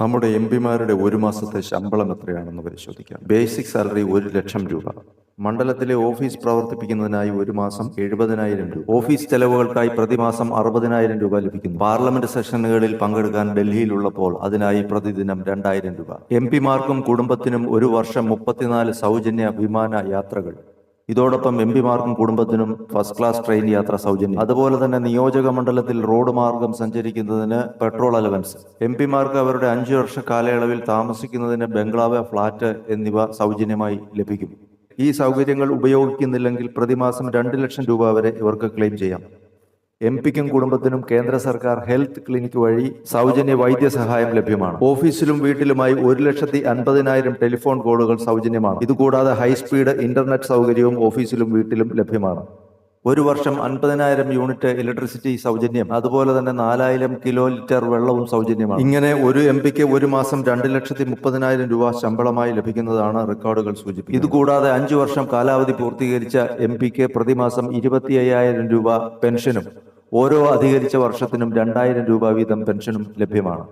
നമ്മുടെ എം പിമാരുടെ ഒരു മാസത്തെ ശമ്പളം എത്രയാണെന്ന് പരിശോധിക്കാം. ബേസിക് സാലറി ഒരു ലക്ഷം രൂപ. മണ്ഡലത്തിലെ ഓഫീസ് പ്രവർത്തിപ്പിക്കുന്നതിനായി ഒരു മാസം എഴുപതിനായിരം രൂപ. ഓഫീസ് ചെലവുകൾക്കായി പ്രതിമാസം അറുപതിനായിരം രൂപ ലഭിക്കുന്നു. പാർലമെന്റ് സെഷനുകളിൽ പങ്കെടുക്കാൻ ഡൽഹിയിലുള്ളപ്പോൾ അതിനായി പ്രതിദിനം രണ്ടായിരം രൂപ. എം പിമാർക്കും കുടുംബത്തിനും ഒരു വർഷം മുപ്പത്തിനാല് സൗജന്യ വിമാന യാത്രകൾ. ഇതോടൊപ്പം എം പിമാർക്കും കുടുംബത്തിനും ഫസ്റ്റ് ക്ലാസ് ട്രെയിൻ യാത്ര സൗജന്യം. അതുപോലെ തന്നെ നിയോജക മണ്ഡലത്തിൽ റോഡ് മാർഗം സഞ്ചരിക്കുന്നതിന് പെട്രോൾ അലവൻസ് എം പിമാർക്ക് അവരുടെ അഞ്ചു വർഷ കാലയളവിൽ താമസിക്കുന്നതിന് ബംഗ്ലാവ് ഫ്ളാറ്റ് എന്നിവ സൗജന്യമായി ലഭിക്കും. ഈ സൗകര്യങ്ങൾ ഉപയോഗിക്കുന്നില്ലെങ്കിൽ പ്രതിമാസം രണ്ട് ലക്ഷം രൂപ വരെ ഇവർക്ക് ക്ലെയിം ചെയ്യാം. എം പിക്കും കുടുംബത്തിനും കേന്ദ്ര സർക്കാർ ഹെൽത്ത് ക്ലിനിക് വഴി സൗജന്യ വൈദ്യസഹായം ലഭ്യമാണ്. ഓഫീസിലും വീട്ടിലുമായി ഒരു ലക്ഷത്തി അൻപതിനായിരം ടെലിഫോൺ കോളുകൾ സൗജന്യമാണ്. ഇതുകൂടാതെ ഹൈസ്പീഡ് ഇന്റർനെറ്റ് സൗകര്യവും ഓഫീസിലും വീട്ടിലും ലഭ്യമാണ്. ഒരു വർഷം അൻപതിനായിരം യൂണിറ്റ് ഇലക്ട്രിസിറ്റി സൗജന്യം. അതുപോലെ തന്നെ നാലായിരം കിലോ ലിറ്റർ വെള്ളവും സൗജന്യമാണ്. ഇങ്ങനെ ഒരു എം പിക്ക് ഒരു മാസം രണ്ട് ലക്ഷത്തി മുപ്പതിനായിരം രൂപ ശമ്പളമായി ലഭിക്കുന്നതാണ് റെക്കോർഡുകൾ സൂചിപ്പിക്കുന്നത്. ഇതുകൂടാതെ അഞ്ചു വർഷം കാലാവധി പൂർത്തീകരിച്ച എം പിക്ക് പ്രതിമാസം ഇരുപത്തി രൂപ പെൻഷനും. ഓരോ അധികരിച്ച വർഷത്തിനും രണ്ടായിരം രൂപ വീതം പെൻഷനും ലഭ്യമാണ്.